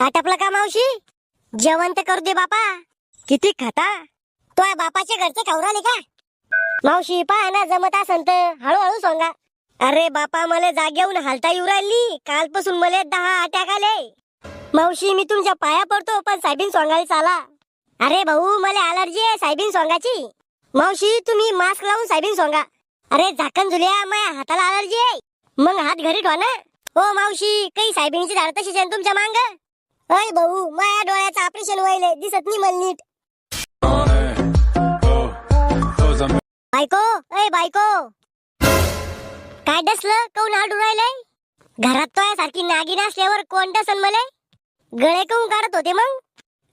आटपलं का मावशी? जेवण तर करू दे बापा. किती खाता तो या बापाच्या घरचे खाऊ का? मावशी पहा ना जमत असन तर हळूहळू सांगा. अरे बापा मला जागेहून हालता येऊ राहिली. कालपासून मला दहा अटॅक आले. मावशी मी तुमच्या पाया पडतो पण साहेबीन सोंगायला चाला. अरे भाऊ मला अलर्जी आहे साहेबीन सोंगाची मावशी तुम्ही मास्क लावून साहेबीन सोंगा. अरे झाकण झुल्या माझ्या हाताला अलर्जी आहे. मग हात घरी ठेवा ना. हो मावशी काही साहेबींची झाड तशीच आहे ना तुमच्या मांग. अय भाऊ माझ्या डोळ्याचं ऑपरेशन व्हायलंय दिसत नाही मला नीट. बायको अय बायको. काय डसलं? कोण आडू राहिलंय? घरात तो सारखी नागिन असल्यावर कोण डसन मले? गळे काऊन काढत होते मग?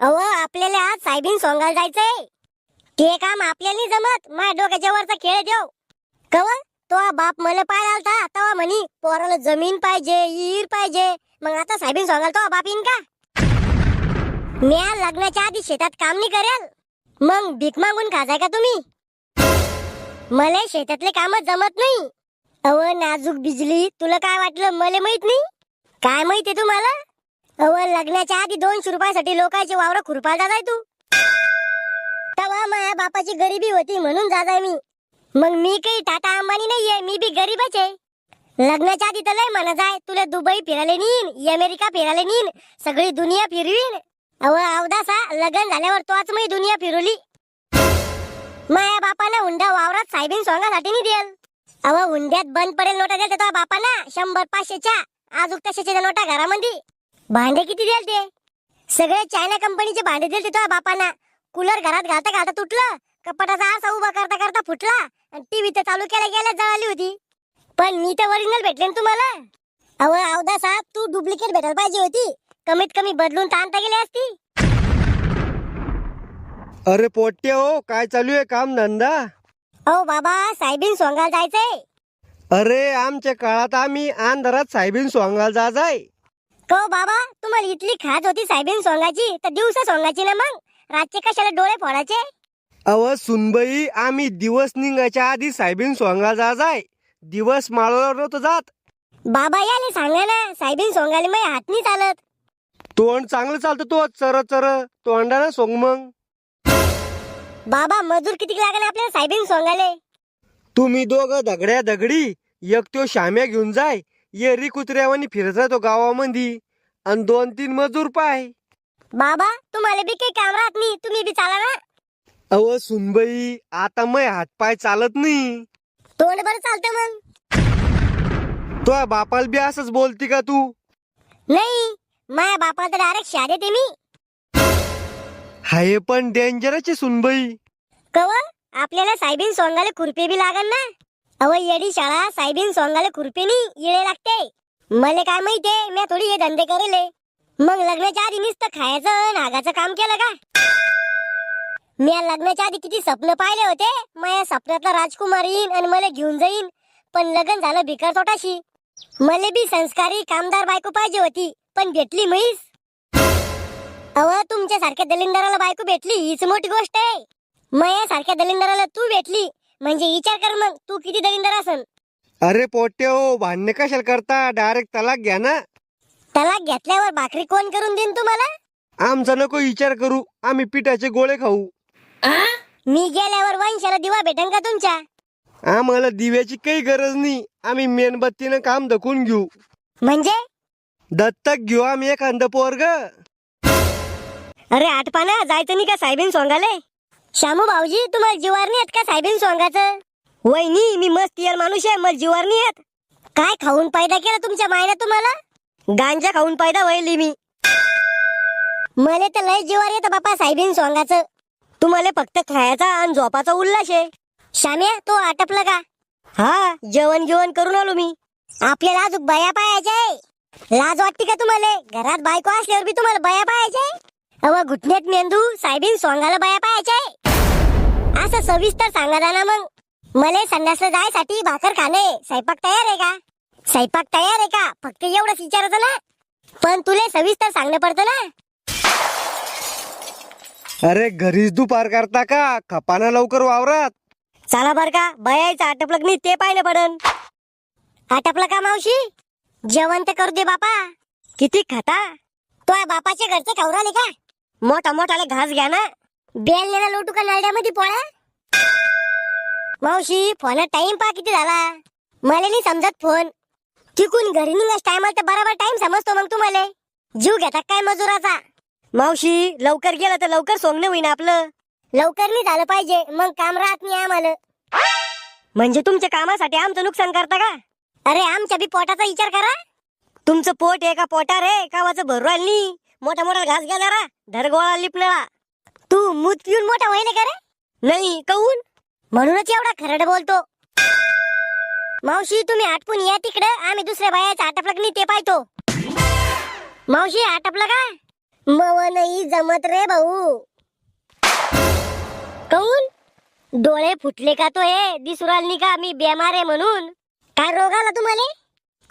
अव आपल्याला आज साहेबीन सोंगाल जायचंय. ते काम आपल्याला नाही जमत. माया डोक्याच्या वरचा खेळ देव. कव? तो बाप मला पाय आलता. तवा म्हणी पोराला जमीन पाहिजे विहीर पाहिजे. मग आता साहेबीन सोंगाल तो बाप येईन का? म्या लग्नाच्या आधी शेतात काम नाही करेल. मग भीक मागून खाजाय का तुम्ही? मला शेतातले काम जमत नाही. अव नाजूक बिजली तुला काय वाटलं मला माहीत नाही? काय माहिती तुम्हाला? अव लग्नाच्या आधी दोनशे रुपयासाठी लोकांचे वावर खुरपाल जाय तू. तवा माया बापाची गरिबी होती म्हणून जाजाय मी. मग मी काही टाटा अंबानी नाहीये मी बी गरीबच आहे. लग्नाच्या आधी तर लय म्हणा जाय तुला दुबई फिरायला नेईन अमेरिका फिरायला नेईन सगळी दुनिया फिरवीन. अव अवदासा लग्न झाल्यावर तोच मी दुनिया फिरवली. माया बापानं हुंडा वावरात साहेबीन सोंगासाठी नाही देल अव हुंड्यात बंद पडेल नोटा द्याल तेव्हा बापाना शंभर पाचशेच्या आजूक तशाच्या नोटा घरामध्ये भांडे किती द्याल ते सगळे चायना कंपनीचे भांडे दिले तेव्हा बापाना. कूलर घरात घालता घालता तुटलं कपाटाचा आरसा उभा करता करता फुटला आणि टीव्ही तर चालू केल्या गेल्या जळाली होती. पण मी तर ओरिजिनल भेटले ना तुम्हाला. अव अवदा साहेब तू डुप्लिकेट भेटायला पाहिजे होती. कमीत कमी बदलून ताणता गेली असती. अरे पोट्टे हो काय चालू आहे काम धंदा? अहो बाबा साहेबीन सोंगाल जायचंय. अरे आमच्या काळात आम्ही अंधारात साहेबीन सोंगाल जाय को बाबा तुम्हाला इथली खाज होती साहेबीन सोंगाची तर दिवसा सोंगाची ना मग? रातचे कशाला डोळे फोडायचे? अव सुनबाई आम्ही दिवस निघायच्या आधी साहेबीन सोंगाल जाय दिवस माळवर नव्हतं जात. बाबा याले सांगा ना साहेबीन सोंगाली मग हात नाही चालत तोंड चांगलं चालतं तो चर चर तोंडानं सोंग मग. बाबा मजूर किती लागेल आपल्याला साहेबीन सोंगाले तुम्ही दोघं दगड्या दगडी एक तो शाम्या घेऊन जाय येरी कुत्र्यावानी फिरत राहतो गावामध्ये आणि दोन तीन मजूर पाय. बाबा तुम्हाला बी काही काम राहत नाही तुम्ही बी चाला ना. अव सुनबाई आता मै हातपाय चालत नाही. तोंड बरं चालतं मग. तो बापाला बी असंच बोलती का तू? नाही माझ्या बापाला तर डायरेक्ट शाद येते मी. हाय पण डेंजरच आहे सुनबाई. कव आपल्याला साहेबीन सोंगाले खुरपे बी लागल ना. अव येडी शाळा साहेबीन सोंगाले खुरपेनी येळे लागते. मले काय माहितीये मी थोडी हे धंदे करेले. मग लग्नाच्या आधी नुसतं खायचं नागाचं काम केलं का? मी लग्नाच्या आधी किती स्वप्न पाहिले होते. माझ्या स्वप्नातला राजकुमार येईन आणि मला घेऊन जाईन. पण लग्न झालं भिकार तोटाशी. मला बी संस्कारी कामदार बायको पाहिजे होती. पण भेटली म्हैस? अव तुमच्या सारख्या दलिंदराला बायको भेटली हीच मोठी गोष्ट आहे. मया सारख्या दलिंदराला तू भेटली म्हणजे विचार कर मग तू किती दलिंदर असन? अरे पोट्टे हो भांडणे कशाला करता? डायरेक्ट तलाक घ्या ना. तलाक घेतल्यावर भाकरी कोण करून देईन तुम्हाला? आमचा नको विचार करू आम्ही पिठाचे गोळे खाऊ. मी गेल्यावर वंशाला दिवा भेटन का तुमच्या? आम्हाला दिव्याची काही गरज नाही आम्ही मेणबत्तीनं काम धकून घेऊ. म्हणजे? दत्तक घेऊ आम्ही एक अंधपोर ग अरे आठपाना जायचं नाही का साहेबीन सोंगाले? श्यामू भाऊजी तुम्हाला जीवार नाही येत का साहेबीन सोंगाचं? वहिनी मी मस्त इयर माणूस आहे मला जीवार नाही येत. काय खाऊन पायदा केला तुमच्या मायला तुम्हाला? गांजा खाऊन पायदा व्हायली मी. मला तर लय जीवार येतं बापा साहेबीन सोंगाचं. तुम्हाला फक्त खायचा आणि झोपाचा उल्हास आहे. श्याम्या तो आटपला का? हा जेवण जेवण करून आलो मी. आपल्याला अजून बया पाहायच्या आहे. लाज वाटते का तुम्हाला? घरात बायको असल्यावर बी तुम्हाला बया पाहायच्या आहे? अव घुटण्यात मेंदू साहेबीन सोंगाला बया पाहायच्या आहे? असं सविस्तर सांगा ना मग. मले संडासला जायसाठी भाकर खाणे स्वयंपाक तयार आहे का? स्वयंपाक तयार आहे का? फक्त एवढंच विचारायचं ना? पण तुले सविस्तर सांगणं पडतं ना? अरे घरीच दुपार करता का? खपाना लवकर वावरात. चला बर का बयायचं आटपलं नाही ते पाहिलं पडन. आटपलं का मावशी? जेवण तर करू दे बापा. किती खाता? तो बापाच्या घरचे खवराले का? मोठा मोठाले घास घ्या ना. बेल नेला लोटू का नळड्यामध्ये पोळ्या मावशी फोन टाइम पा किती झाला. मला नाही समजत फोन तिकून घरी निघास टायमाला तर बरोबर टाइम समजतो मग तुम्हाला. जीव घेता काय मजुराचा? मावशी लवकर गेलं तर लवकर सोंगणं होईन आपलं. लवकर नाही झालं पाहिजे. मग काम राहत नाही आम्हाला. म्हणजे तुमच्या कामासाठी आमचं नुकसान करता का? अरे आमच्या बी पोटाचा विचार करा. तुमचं पोट आहे का रे एका कावाचं भरवाल नी मोठा मोठा घास घ्या जरा धरगोळा लिपणा तू मूत पिऊन मोठा व्हायला का रे? नाही काऊन? म्हणूनच एवढा खरड बोलतो. मावशी तुम्ही आटपून या तिकडे आम्ही दुसऱ्या बायाचं आटपलं नाही ते पाहतो. मावशी आटपलं का मव नाही जमत रे भाऊ. काऊन? डोळे फुटले का तो हे? दिसुराल नाही का? मी बेमार आहे म्हणून. काय रोग आला तुम्हाला?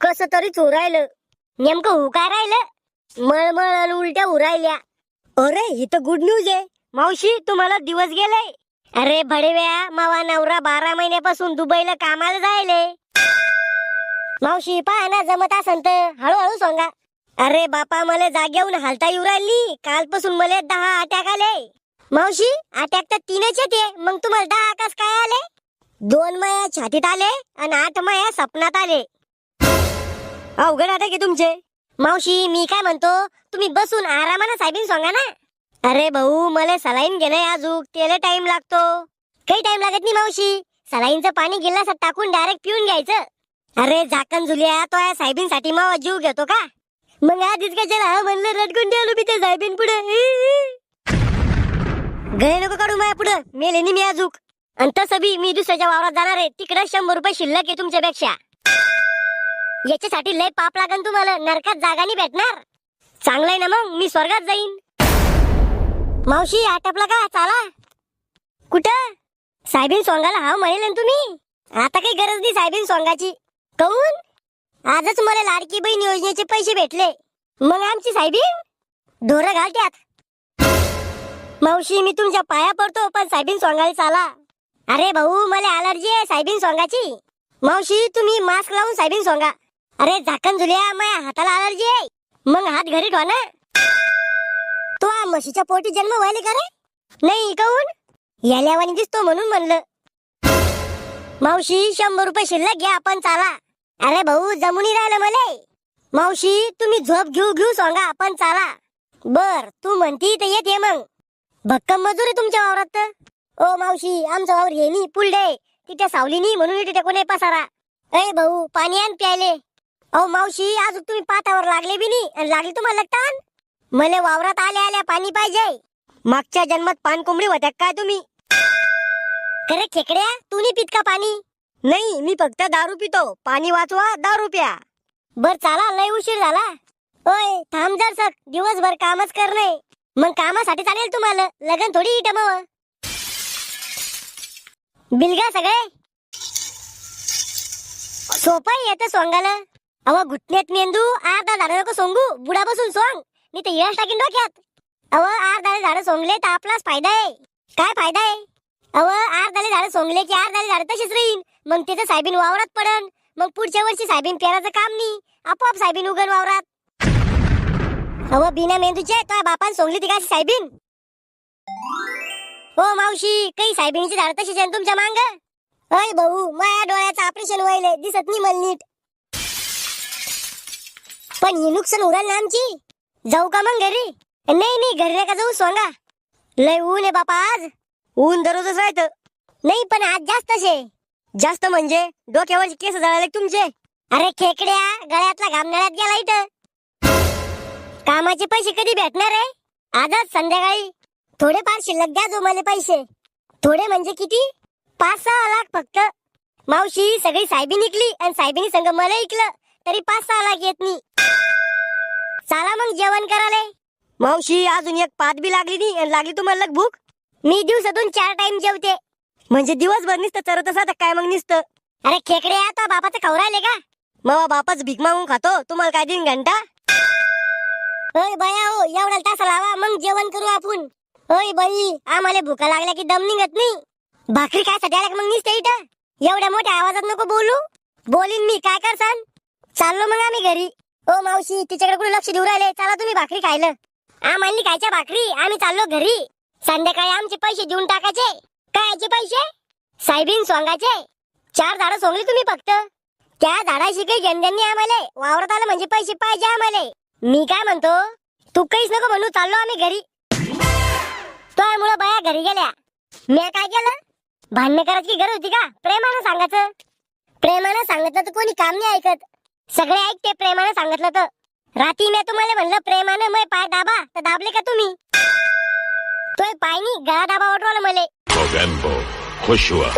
कस तरी चोरायलं नेमकं हु काय राहिलं? मळमळ आणि उलट्या उरायल्या अरे ही तर गुड न्यूज आहे. मावशी तुम्हाला दिवस गेले. अरे भडव्या मावा नवरा बारा महिन्यापासून दुबईला कामाला जायले. मावशी पहा ना जमत असन तर हळूहळू सांगा. अरे बापा मला जागेहून हालता येऊ राहिली. कालपासून मला दहा अटॅक आले. मावशी अटॅक तर तीनच येते. मग तुम्हाला दहा आकाश काय आले? दोन माया छातीत आले आणि आठ माया सपनात आले. अवघड आता की तुमचे? मावशी मी काय म्हणतो? तुम्ही बसून आरामानं साहेबीन सांगा ना. अरे भाऊ मला सलाईन गेलंय अजूक त्याला टाइम लागतो. काही टाइम लागत नाही मावशी. सलाईनचं पाणी गिलासात टाकून डायरेक्ट पिऊन घ्यायचं. अरे झाकण झुलिया तो या साहेबींसाठी मावा जीव घेतो का? मग आधीच का चला म्हणलं रटकून आलो मी ते साहेबीन पुढे. गळे नको काढू माया पुढं. मेले नी मी अजूक आणि तसं बी मी दुसऱ्याच्या वावरात जाणार आहे. तिकडे शंभर रुपये शिल्लक आहे तुमच्यापेक्षा. याच्यासाठी लय पाप लागन तुम्हाला. नरकात जागा नाही भेटणार. चांगलंय ना मग? मी स्वर्गात जाईन. मावशी आटपला का? चाला. कुठं? साहेबीन सोंगाला हा म्हणेल ना तुम्ही? आता काही गरज नाही साहेबीन सोंगाची काऊन? आजच मला लाडकी बहीण योजनेचे पैसे भेटले. मग आमची साहेबीन? ढोरं घालत्यात. मावशी मी तुमच्या पाया पडतो पण साहेबीन सोंगाला चाला. अरे भाऊ मला अलर्जी आहे सायबीन सोंगाची. मावशी तुम्ही मास्क लावून सायबीन सोंगा. अरे झाकण झुल्या माझ्या हाताला अलर्जी आहे. मग हात घरी ठेवा ना. तो आ म्हशीच्या पोटी जन्म व्हायला का रे? नाही काऊन? याल्यावानी दिसतो म्हणून म्हणलं. मावशी शंभर रुपये शिल्लक घ्या आपण चाला. अरे भाऊ जमुनी राहिलं मले. मावशी तुम्ही झोप घेऊ घेऊ सांगा आपण चाला. बर तू म्हणती तर येते मग. भक्कम मजूर आहे तुमच्या वावरात तर. ओ मावशी आमचा वावर हे पुलडे तिथे सावलीनी म्हणून तिथे कोणी पसारा. अय भाऊ पाणी आण प्यायले. अहो मावशी आज तुम्ही पातावर लागले बी नी आणि लागली तुम्हाला ताण मले वावरात आल्या आल्या पाणी पाहिजे. मागच्या जन्मात पान कोंबडी होत्या काय तुम्ही? खरे खेकड्या तू नी पित का पाणी? नाही मी फक्त दारू पितो. पाणी वाचवा दारू प्या. बर चाला लय उशीर झाला. ओय थांब जर सक दिवसभर कामच करणे मग कामासाठी चालेल तुम्हाला. लगन थोडी इट मग. बिलगा सगळे. सोपं येतं सोंगाला अवा घुटण्यात मेंदू अर्धा झाड नको सोंगू बुडा बसून सोंग. मी तर यश टाकीन डोक्यात. अव अर्धाले झाड सोंगले तर आपलाच फायदा आहे. काय फायदा आहे? अव अर्धाले झाड सोंगले की अर्धाले झाड तशीच राहीन. मग तिथं साहेबीन वावरात पडन. मग पुढच्या वर्षी साहेबीन पेराचं काम नाही. आपोआप साहेबीन उगन वावरात. अव बिना मेंदूचे तो बापान सोंगली ती का साहेबीन हो मावशी काही साहेबीनीची झाड तशीच आहे ना तुमच्या मांग? अय भाऊ माझ्या डोळ्याचं ऑपरेशन व्हायलंय दिसत नाही मला नीट. पण ही नुकसान उराल ना आमची? जाऊ का मग घरी? नाही नाही घरी का जाऊ सांगा. लय ऊन आहे बापा आज. ऊन दररोजच राहत. नाही पण आज जास्तच आहे जास्त म्हणजे? डोक्यावरचे केस जळाले तुमचे? अरे खेकड्या गळ्यातला घामनाळ्यात गेला इथं. कामाचे पैसे कधी भेटणार आहे? आजच संध्याकाळी. थोडेफार शिल्लक द्या जो मला पैसे. थोडे म्हणजे किती? पाच सहा लाख फक्त. मावशी सगळी साहेबी निकली आणि साहेबीनी संग मला ऐकलं तरी पाच सहा लाख येत नाही चला मग जेवण कराले मावशी अजून एक पात बी लागली नाही आणि लागली तुम्हाला भूक मी दिवसातून चार टाइम जेवते. म्हणजे दिवसभर निसतं चरत असा तर काय मग नुसतं? अरे खेकडे आता बापाचं खवरायले का? मग बापाच भीक मागून खातो तुम्हाला काय देईन घंटा? होय बया हो एवढा तास लावा मग जेवण करू आपण. होय बाई आम्हाला भुका लागल्या की दम निघत नाही. भाकरी काय सध्या मग निसते इथं? एवढ्या मोठ्या आवाजात नको बोलू. बोलीन मी काय करसान? चाललो मग आम्ही घरी. हो मावशी तिच्याकडे कुठे लक्ष देऊ राहिले? चला तुम्ही भाकरी खायला. आम्हाला खायच्या भाकरी आम्ही चाललो घरी. संध्याकाळी आमचे पैसे देऊन टाकायचे. कायचे पैसे? साहेबीन सोंगाचे. चार झाडं सोंगली तुम्ही फक्त. त्या झाडाशी काही जनजांनी आम्हाला. वावरत आलं म्हणजे पैसे पाहिजे आम्हाला. मी काय म्हणतो? तू काहीच नको म्हणू चाललो आम्ही घरी. त्यामुळे बाया घरी गेल्या. मी काय केलं? भांडण करायची गरज होती का? प्रेमानं सांगायचं. प्रेमानं सांगितलं तर कोणी काम नाही ऐकत. सगळे ऐकते प्रेमानं सांगितलं तर. रात्री मी तुम्हाला म्हणलं प्रेमानं मय पाय दाबा तर दाबले का तुम्ही? तो पायनी गळा दाबा वाटवाला मले खुश हुआ